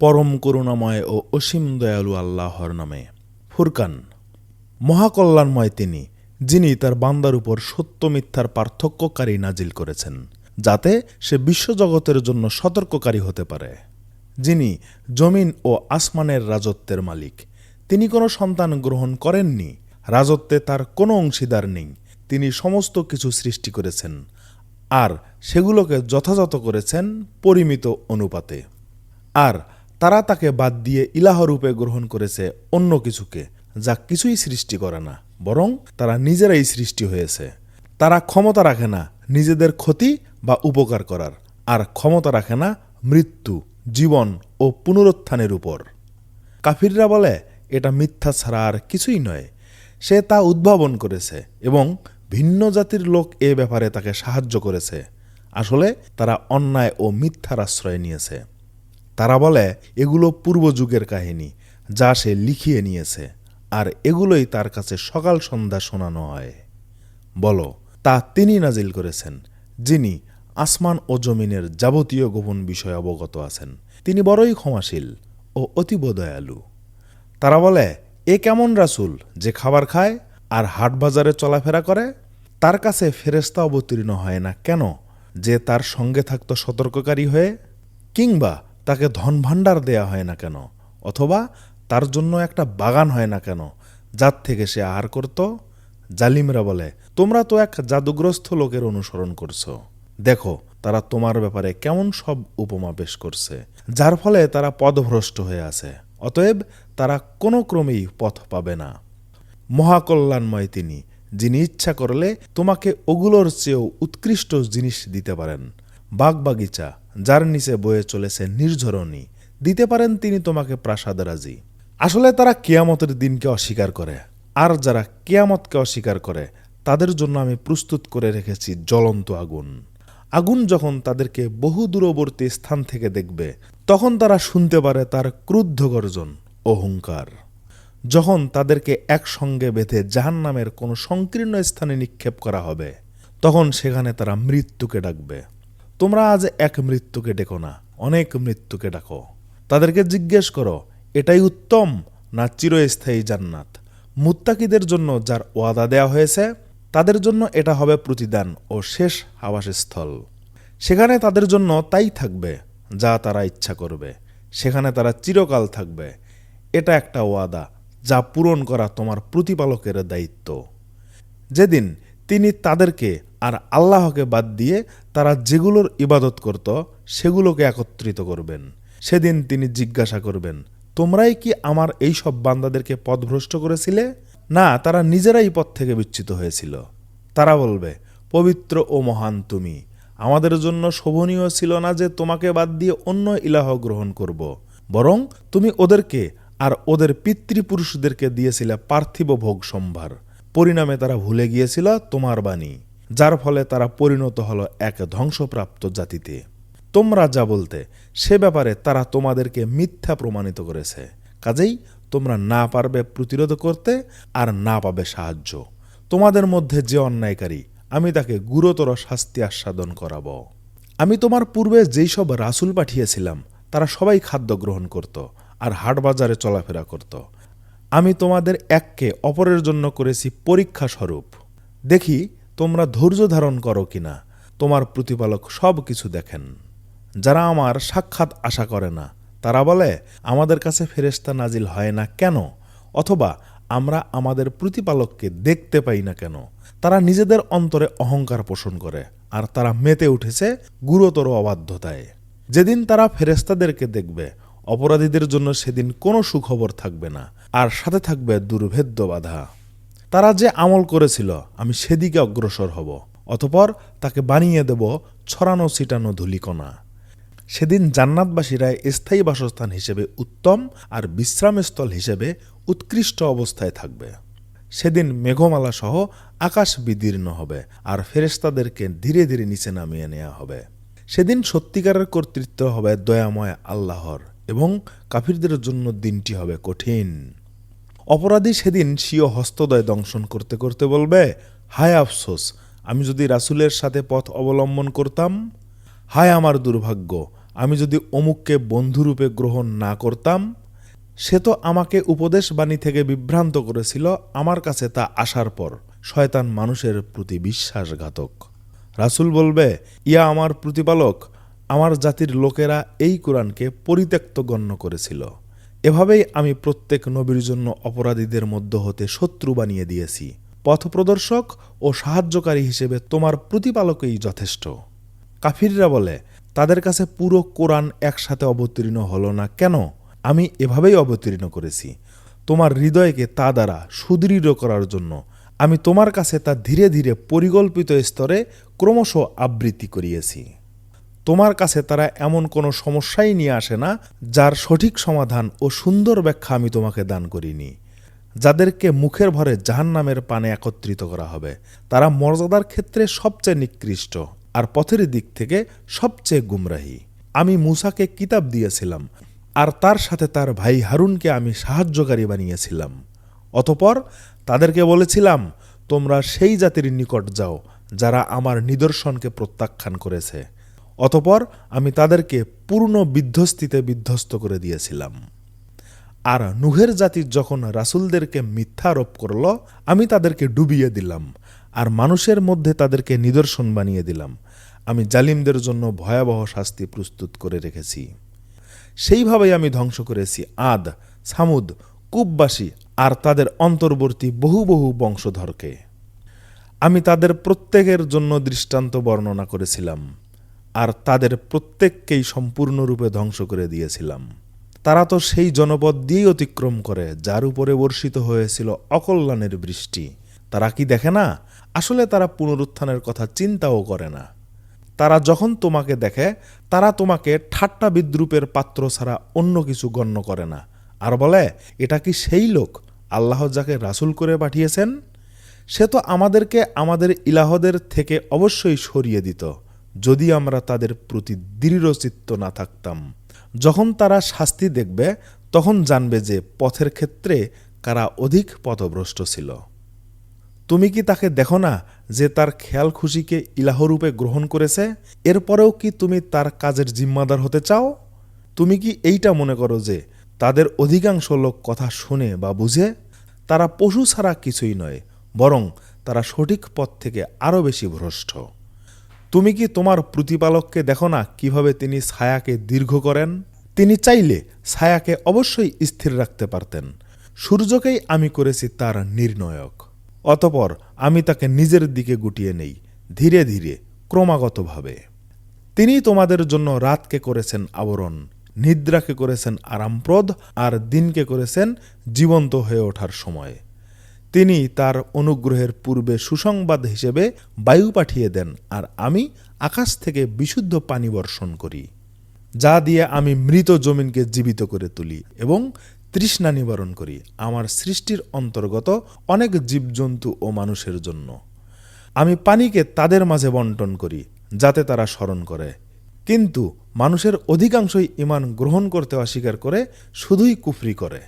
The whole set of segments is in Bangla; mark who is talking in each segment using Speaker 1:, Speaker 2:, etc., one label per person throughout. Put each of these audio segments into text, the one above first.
Speaker 1: পরম করুণাময় ও অসীম দয়ালু আল্লাহর নামে। ফুরকান, মহাকল্যাণময় তিনি, যিনি তার বান্দার উপর সত্য মিথ্যার পার্থক্যকারী নাজিল করেছেন, যাতে সে বিশ্বজগতের জন্য সতর্ককারী হতে পারে। যিনি জমিন ও আসমানের রাজত্বের মালিক, তিনি কোনো সন্তান গ্রহণ করেননি, রাজত্বে তার কোনো অংশীদার নেই, তিনি সমস্ত কিছু সৃষ্টি করেছেন, আর সেগুলোকে যথাযথ করেছেন পরিমিত অনুপাতে। আর তারা তাকে বাদ দিয়ে ইলাহরূপে গ্রহণ করেছে অন্য কিছুকে, যা কিছুই সৃষ্টি করে না, বরং তারা নিজেরাই সৃষ্টি হয়েছে। তারা ক্ষমতা রাখে না নিজেদের ক্ষতি বা উপকার করার, আর ক্ষমতা রাখে না মৃত্যু, জীবন ও পুনরুত্থানের উপর। কাফিররা বলে, এটা মিথ্যা ছাড়া আর কিছুই নয়। সে তা উদ্ভাবন করেছে এবং ভিন্ন জাতির লোক এ ব্যাপারে তাকে সাহায্য করেছে। আসলে তারা অন্যায় ও মিথ্যার আশ্রয় নিয়েছে। তারা বলে, এগুলো পূর্বযুগের কাহিনী, যা সে লিখিয়ে নিয়েছে, আর এগুলোই তার কাছে সকাল সন্ধ্যা শোনানো হয়। বলো, তা তিনি নাজিল করেছেন, যিনি আসমান ও জমিনের যাবতীয় গোপন বিষয়ে অবগত আছেন। তিনি বড়ই ক্ষমাশীল ও অতীব দয়ালু। তারা বলে, এ কেমন রাসুল যে খাবার খায় আর হাট বাজারে চলাফেরা করে? তার কাছে ফেরেস্তা অবতীর্ণ হয় না কেন যে তার সঙ্গে থাকত সতর্ককারী হয়ে? কিংবা তাকে ধন ভাণ্ডার দেয়া হয় না কেন? অথবা তার জন্য একটা বাগান হয় না কেন? যার থেকে সে আহার করত? জালিমরা বলে, তোমরা তো এক জাদুগ্রস্ত লোকের অনুসরণ করছ। দেখো, তারা তোমার ব্যাপারে কেমন সব উপমা পেশ করছে। যার ফলে তারা পদভ্রষ্ট হয়ে আছে। অতএব তারা কোনো ক্রমেই পথ পাবে না। মহাকল্যাণময় তিনি, যিনি ইচ্ছা করলে তোমাকে ওগুলোর চেয়েও উৎকৃষ্ট জিনিস দিতে পারেন। বাগবাগিচা, যার নিচে বয়ে চলেছে নির্ঝরণী, দিতে পারেন তিনি তোমাকে প্রাসাদরাজি আসলে তারা কেয়ামতের দিনকে অস্বীকার করে, আর যারা কেয়ামতকে অস্বীকার করে, তাদের জন্য আমি প্রস্তুত করে রেখেছি জ্বলন্ত আগুন। আগুন যখন তাদেরকে বহু দূরবর্তী স্থান থেকে দেখবে, তখন তারা শুনতে পারে তার ক্রুদ্ধ গর্জন, অহংকার। যখন তাদেরকে একসঙ্গে বেঁধে জাহান নামের কোনো সংকীর্ণ স্থানে নিক্ষেপ করা হবে, তখন সেখানে তারা মৃত্যুকে ডাকবে। তোমরা আজ এক মৃত্যুকে ডেকো না, অনেক মৃত্যুকে ডাকো। তাদেরকে জিজ্ঞেস করো, এটাই উত্তম না চিরস্থায়ী জান্নাত? মুত্তাকিদের জন্য যার ওয়াদা দেয়া হয়েছে, তাদের জন্য এটা হবে প্রতিদান ও শেষ আবাসস্থল। সেখানে তাদের জন্য তাই থাকবে যা তারা ইচ্ছা করবে। সেখানে তারা চিরকাল থাকবে। এটা একটা ওয়াদা যা পূরণ করা তোমার প্রতিপালকের দায়িত্ব। যেদিন তিনি তাদেরকে আর আল্লাহকে বাদ দিয়ে তারা যেগুলোর ইবাদত করত, সেগুলোকে একত্রিত করবেন। সেদিন তিনি জিজ্ঞাসা করবেন, তোমরাই কি আমার এই সব বান্দাদেরকে পথভ্রষ্ট করেছিলে? না, তারা নিজেরাই পথ থেকে বিচ্যুত হয়েছিল। তারা বলবে, পবিত্র ও মহান তুমি, আমাদের জন্য শোভনীয় ছিল না যে তোমাকে বাদ দিয়ে অন্য ইলাহ গ্রহণ করব, বরং তুমি ওদেরকে আর ওদের পিতৃপুরুষদেরকে দিয়েছিলে পার্থিব ভোগ সম্ভার। পরিণামে তারা ভুলে গিয়েছিল তোমার বাণী। যার ফলে তারা পরিণত হলো এক ধ্বংসপ্রাপ্ত জাতিতে। তোমরা যা বলতে, সে ব্যাপারে তারা তোমাদেরকে মিথ্যা প্রমাণিত করেছে। কাজেই তোমরা না পারবে প্রতিরোধ করতে আর না পাবে সাহায্য। তোমাদের মধ্যে যে অন্যায়কারী, আমি তাকে গুরুতর শাস্তি আস্বাদন করাব। আমি তোমার পূর্বে যেই সব রাসুল পাঠিয়েছিলাম, তারা সবাই খাদ্য গ্রহণ করত আর হাট বাজারে চলাফেরা করত। আমি তোমাদের এককে অপরের জন্য করেছি পরীক্ষা স্বরূপ দেখি তোমরা ধৈর্য ধারণ করো কিনা? তোমার প্রতিপালক সব কিছু দেখেন। যারা আমার সাক্ষাৎ আশা করে না, তারা বলে, আমাদের কাছে ফেরেস্তা নাজিল হয় না কেন? অথবা আমরা আমাদের প্রতিপালককে দেখতে পাই না কেন? তারা নিজেদের অন্তরে অহংকার পোষণ করে, আর তারা মেতে উঠেছে গুরুতর অবাধ্যতায়। যেদিন তারা ফেরেস্তাদেরকে দেখবে, অপরাধীদের জন্য সেদিন কোনো সুখবর থাকবে না, আর সাথে থাকবে দুর্ভেদ্য বাধা। তারা যে আমল করেছিল, আমি সেদিকে অগ্রসর হব, অতপর তাকে বানিয়ে দেব ছড়ানো ছিটানো ধুলিকণা। সেদিন জান্নাতবাসীরা স্থায়ী বাসস্থান হিসেবে উত্তম আর বিশ্রামস্থল হিসেবে উৎকৃষ্ট অবস্থায় থাকবে। সেদিন মেঘমালা সহ আকাশ বিদীর্ণ হবে আর ফেরেস্তাদেরকে ধীরে ধীরে নিচে নামিয়ে নেওয়া হবে। সেদিন সত্যিকারের কর্তৃত্ব হবে দয়াময় আল্লাহর এবং কাফিরদের জন্য দিনটি হবে কঠিন। অপরাধী সেদিন স্বীয় হস্তদয় দংশন করতে করতে বলবে, হায় আফসোস, আমি যদি রাসুলের সাথে পথ অবলম্বন করতাম, হায় আমার দুর্ভাগ্য, আমি যদি অমুককে বন্ধুরূপে গ্রহণ না করতাম, সে তো আমাকে উপদেশ বাণী থেকে বিভ্রান্ত করেছিল, আমার কাছে তা আসার পর, শয়তান মানুষের প্রতি বিশ্বাসঘাতক। রাসূল বলবে, ইয়া আমার প্রতিপালক, আমার জাতির লোকেরা এই কোরআনকে পরিত্যক্ত গণ্য করেছিল। এভাবেই আমি প্রত্যেক নবীর জন্য অপরাধীদের মধ্য হতে শত্রু বানিয়ে দিয়েছি। পথপ্রদর্শক ও সাহায্যকারী হিসেবে তোমার প্রতিপালকই যথেষ্ট। কাফিররা বলে, তাদের কাছে পুরো কোরআন একসাথে অবতীর্ণ হলো না কেন? আমি এভাবেই অবতীর্ণ করেছি। তোমার হৃদয়কে তা দ্বারা সুদৃঢ় করার জন্য আমি তোমার কাছে তা ধীরে ধীরে পরিকল্পিত স্তরে ক্রমশ আবৃত্তি করিয়েছি। তোমার কাছে তারা এমন কোনো সমস্যাই নিয়ে আসে না, যার সঠিক সমাধান ও সুন্দর ব্যাখ্যা আমি তোমাকে দান করিনি। যাদেরকে মুখের ভরে জাহান্নামের পানে একত্রিত করা হবে, তারা মর্যাদার ক্ষেত্রে সবচেয়ে নিকৃষ্ট আর পথের দিক থেকে সবচেয়ে গুমরাহী। আমি মুসাকে কিতাব দিয়েছিলাম আর তার সাথে তার ভাই হারুনকে আমি সাহায্যকারী বানিয়েছিলাম। অতপর তাদেরকে বলেছিলাম, তোমরা সেই জাতির নিকট যাও যারা আমার নিদর্শনকে প্রত্যাখ্যান করেছে। অতপর আমি তাদেরকে পূর্ণ বিধ্বস্তিতে বিধ্বস্ত করে দিয়েছিলাম। আর নুহের জাতি যখন রাসূলদেরকে মিথ্যা আরোপ করল, আমি তাদেরকে ডুবিয়ে দিলাম, আর মানুষের মধ্যে তাদেরকে নিদর্শন বানিয়ে দিলাম। আমি জালিমদের জন্য ভয়াবহ শাস্তি প্রস্তুত করে রেখেছি। সেইভাবেই আমি ধ্বংস করেছি আদ, সামুদ, কুববাসী, আর তাদের অন্তর্বর্তী বহু বহু বংশধরকে। আমি তাদের প্রত্যেকের জন্য দৃষ্টান্ত বর্ণনা করেছিলাম। আর তাদের প্রত্যেককেই সম্পূর্ণরূপে ধ্বংস করে দিয়েছিলাম। তারা তো সেই জনপদ দিয়েই অতিক্রম করে, যার উপরে বর্ষিত হয়েছিল অকল্যাণের বৃষ্টি। তারা কি দেখে না? আসলে তারা পুনরুত্থানের কথা চিন্তাও করে না। তারা যখন তোমাকে দেখে, তারা তোমাকে ঠাট্টা বিদ্রুপের পাত্র ছাড়া অন্য কিছু গণ্য করে না। আর বলে, এটা কি সেই লোক? আল্লাহ যাকে রাসুল করে পাঠিয়েছেন? সে তো আমাদেরকে আমাদের ইলাহদের থেকে অবশ্যই সরিয়ে দিত। যদি আমরা তাদের প্রতি দৃঢ়চিত্ত না থাকতাম, যখন তারা শাস্তি দেখবে, তখন জানবে যে পথের ক্ষেত্রে কারা অধিক পথভ্রষ্ট ছিল। তুমি কি তাকে দেখো না যে তার খেয়াল খুশিকে ইলাহরূপে গ্রহণ করেছে? এরপরেও কি তুমি তার কাজের জিম্মাদার হতে চাও? তুমি কি এইটা মনে করো যে তাদের অধিকাংশ লোক কথা শুনে বা বুঝে? তারা পশু ছাড়া কিছুই নয়, বরং তারা সঠিক পথ থেকে আরও বেশি ভ্রষ্ট। তুমি কি তোমার প্রতিপালককে দেখো না কীভাবে তিনি ছায়াকে দীর্ঘ করেন? তিনি চাইলে ছায়াকে অবশ্যই স্থির রাখতে পারতেন। সূর্যকেই আমি করেছি তার নির্ণয়ক। অতপর আমি তাকে নিজের দিকে গুটিয়ে নেই, ধীরে ধীরে, ক্রমাগতভাবে। তিনি তোমাদের জন্য রাতকে করেছেন আবরণ, নিদ্রাকে করেছেন আরামপ্রদ, আর দিনকে করেছেন জীবন্ত হয়ে ওঠার সময়। তিনি তার অনুগ্রহের পূর্বে সুসংবাদ হিসেবে বায়ু পাঠিয়ে দেন আর আমি আকাশ থেকে বিশুদ্ধ পানি বর্ষণ করি, যা দিয়ে আমি মৃত জমিনকে জীবিত করে তুলি এবং তৃষ্ণা নিবারণ করি। আমার সৃষ্টির অন্তর্গত অনেক জীবজন্তু ও মানুষের জন্য। আমি পানিকে তাদের মাঝে বন্টন করি, যাতে তারা স্মরণ করে। কিন্তু মানুষের অধিকাংশই ইমান গ্রহণ করতে অস্বীকার করে, শুধুই কুফরি করে।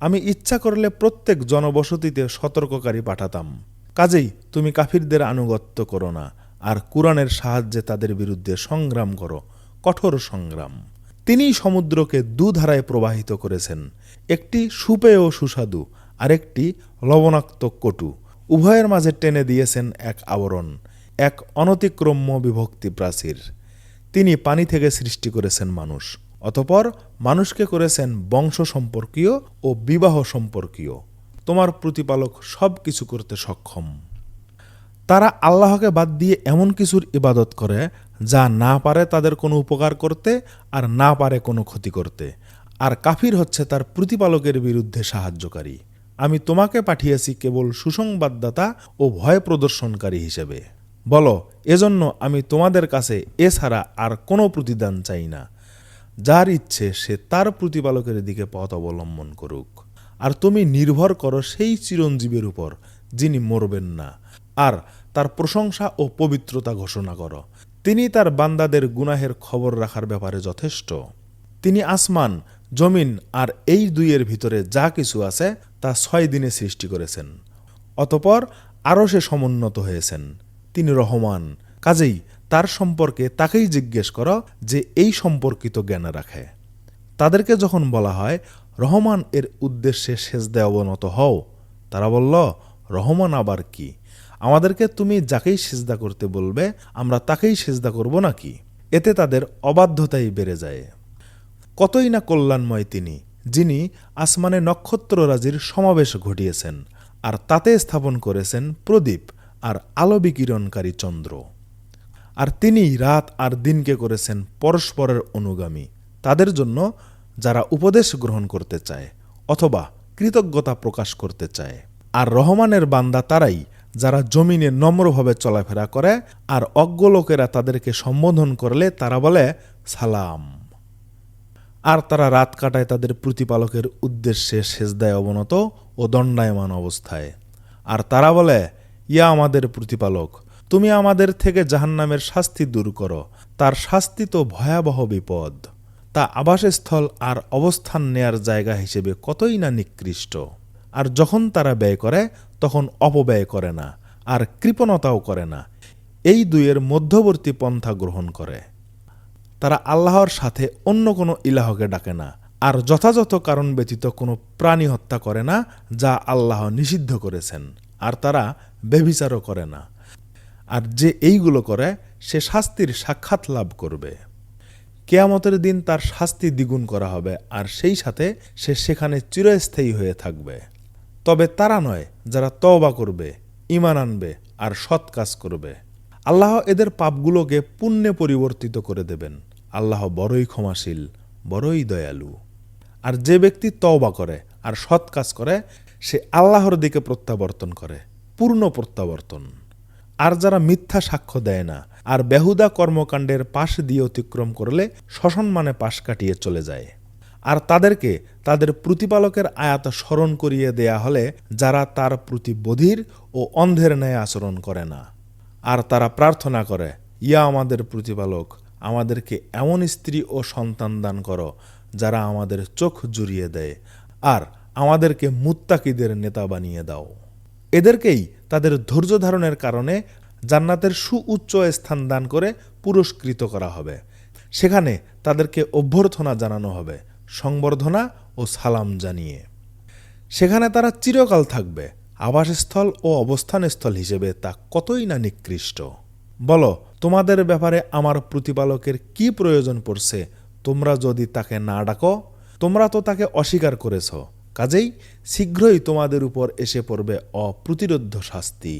Speaker 1: আমি ইচ্ছা করলে প্রত্যেক জনবসতিতে সতর্ককারী পাঠাতাম। কাজেই তুমি কাফিরদের আনুগত্য করো না, আর কোরআনের সাহায্যে তাদের বিরুদ্ধে সংগ্রাম করো, কঠোর সংগ্রাম। তিনিই সমুদ্রকে দুধারায় প্রবাহিত করেছেন, একটি সুপেয় সুস্বাদু, আরেকটি লবণাক্ত কটু। উভয়ের মাঝে টেনে দিয়েছেন এক আবরণ, এক অনতিক্রম্য বিভক্তি প্রাচীর তিনি পানি থেকে সৃষ্টি করেছেন মানুষ। অতপর মানুষকে করেছেন বংশ সম্পর্কীয় ও বিবাহ সম্পর্কীয় তোমার প্রতিপালক সব কিছু করতে সক্ষম। তারা আল্লাহকে বাদ দিয়ে এমন কিছুর ইবাদত করে, যা না পারে তাদের কোনো উপকার করতে আর না পারে কোনো ক্ষতি করতে। আর কাফির হচ্ছে তার প্রতিপালকের বিরুদ্ধে সাহায্যকারী। আমি তোমাকে পাঠিয়েছি কেবল সুসংবাদদাতা ও ভয় প্রদর্শনকারী হিসেবে। বলো, এজন্য আমি তোমাদের কাছে এছাড়া আর কোনো প্রতিদান চাই না। যার ইচ্ছে সে তার প্রতিপালকের দিকে পথ অবলম্বন করুক। আর তুমি নির্ভর করো সেই চিরঞ্জীবের উপর, যিনি মরবেন না। আর তার প্রশংসা ও পবিত্রতা ঘোষণা করো। তিনি তার বান্দাদের গুনাহের খবর রাখার ব্যাপারে যথেষ্ট। তিনি আসমান, জমিন আর এই দুইয়ের ভিতরে যা কিছু আছে, তা ছয় দিনে সৃষ্টি করেছেন। অতপর আরও সে সমুন্নত হয়েছেন। তিনি রহমান। কাজেই তার সম্পর্কে তাকেই জিজ্ঞেস করো যে এই সম্পর্কিত জ্ঞান রাখে। তাদেরকে যখন বলা হয়, রহমান এর উদ্দেশ্যে সেজদে অবনত হও। তারা বলল, রহমান আবার কি? আমাদেরকে তুমি যাকেই সেজদা করতে বলবে, আমরা তাকেই সেজদা করব নাকি? এতে তাদের অবাধ্যতাই বেড়ে যায়। কতই না কল্যাণময় তিনি, যিনি আসমানে নক্ষত্ররাজির সমাবেশ ঘটিয়েছেন, আর তাতে স্থাপন করেছেন প্রদীপ আর আলো বিকিরণকারী চন্দ্র। আর তিনি রাত আর দিনকে করেছেন পরস্পরের অনুগামী। তাদের জন্য যারা উপদেশ গ্রহণ করতে চায় অথবা কৃতজ্ঞতা প্রকাশ করতে চায়। আর রহমানের বান্দা তারাই যারা জমিনে নম্রভাবে চলাফেরা করে আর অজ্ঞ লোকেরা তাদেরকে সম্বোধন করলে তারা বলে, সালাম। আর তারা রাত কাটায় তাদের প্রতিপালকের উদ্দেশ্যে সেজদায় অবনত ও দণ্ডায়মান অবস্থায়। আর তারা বলে, ইয়া আমাদের প্রতিপালক তুমি আমাদের থেকে জাহান্নামের শাস্তি দূর করো। তার শাস্তি তো ভয়াবহ বিপদ। তা আবাসস্থল আর অবস্থান নেয়ার জায়গা হিসেবে কতই না নিকৃষ্ট। আর যখন তারা ব্যয় করে, তখন অপব্যয় করে না, আর কৃপণতাও করে না। এই দুইয়ের মধ্যবর্তী পন্থা গ্রহণ করে। তারা আল্লাহর সাথে অন্য কোনো ইলাহকে ডাকে না, আর যথাযথ কারণ ব্যতীত কোনো প্রাণী হত্যা করে না, যা আল্লাহ নিষিদ্ধ করেছেন। আর তারা ব্যভিচারও করে না। আর যে এইগুলো করে, সে শাস্তির সাক্ষাৎ লাভ করবে। কেয়ামতের দিন তার শাস্তি দ্বিগুণ করা হবে, আর সেই সাথে সে সেখানে চিরস্থায়ী হয়ে থাকবে। তবে তারা নয়, যারা তওবা করবে ইমান আনবে, আর সৎ কাজ করবে। আল্লাহ এদের পাপগুলোকে পুণ্যে পরিবর্তিত করে দেবেন। আল্লাহ বড়ই ক্ষমাশীল, বড়ই দয়ালু। আর যে ব্যক্তি তওবা করে, আর সৎ কাজ করে, সে আল্লাহর দিকে প্রত্যাবর্তন করে, পূর্ণ প্রত্যাবর্তন। আর যারা মিথ্যা সাক্ষ্য দেয় না, আর বেহুদা কর্মকাণ্ডের পাশ দিয়ে অতিক্রম করলে সসম্মানে পাশ কাটিয়ে চলে যায়। আর তাদেরকে তাদের প্রতিপালকের আয়াত স্মরণ করিয়ে দেয়া হলে যারা তার প্রতি বধির ও অন্ধের ন্যায় আচরণ করে না। আর তারা প্রার্থনা করে, ইয়া আমাদের প্রতিপালক, আমাদেরকে এমন স্ত্রী ও সন্তান দান করো, যারা আমাদের চোখ জুড়িয়ে দেয়, আর আমাদেরকে মুত্তাকিদের নেতা বানিয়ে দাও। এদেরকেই তাদের ধৈর্য ধারণের কারণে জান্নাতের সুউচ্চ স্থান দান করে পুরস্কৃত করা হবে। সেখানে তাদেরকে অভ্যর্থনা জানানো হবে, সংবর্ধনা ও সালাম জানিয়ে। সেখানে তারা চিরকাল থাকবে, আবাসস্থল ও অবস্থানস্থল হিসেবে তা কতই না নিকৃষ্ট। বলো, তোমাদের ব্যাপারে আমার প্রতিপালকের কি প্রয়োজন পড়ছে? তোমরা যদি তাকে না ডাকো, তোমরা তো তাকে অস্বীকার করেছ। কাজেই শীঘ্রই তোমাদের উপর এসে পড়বে অপ্রতিরোধ্য শাস্তি।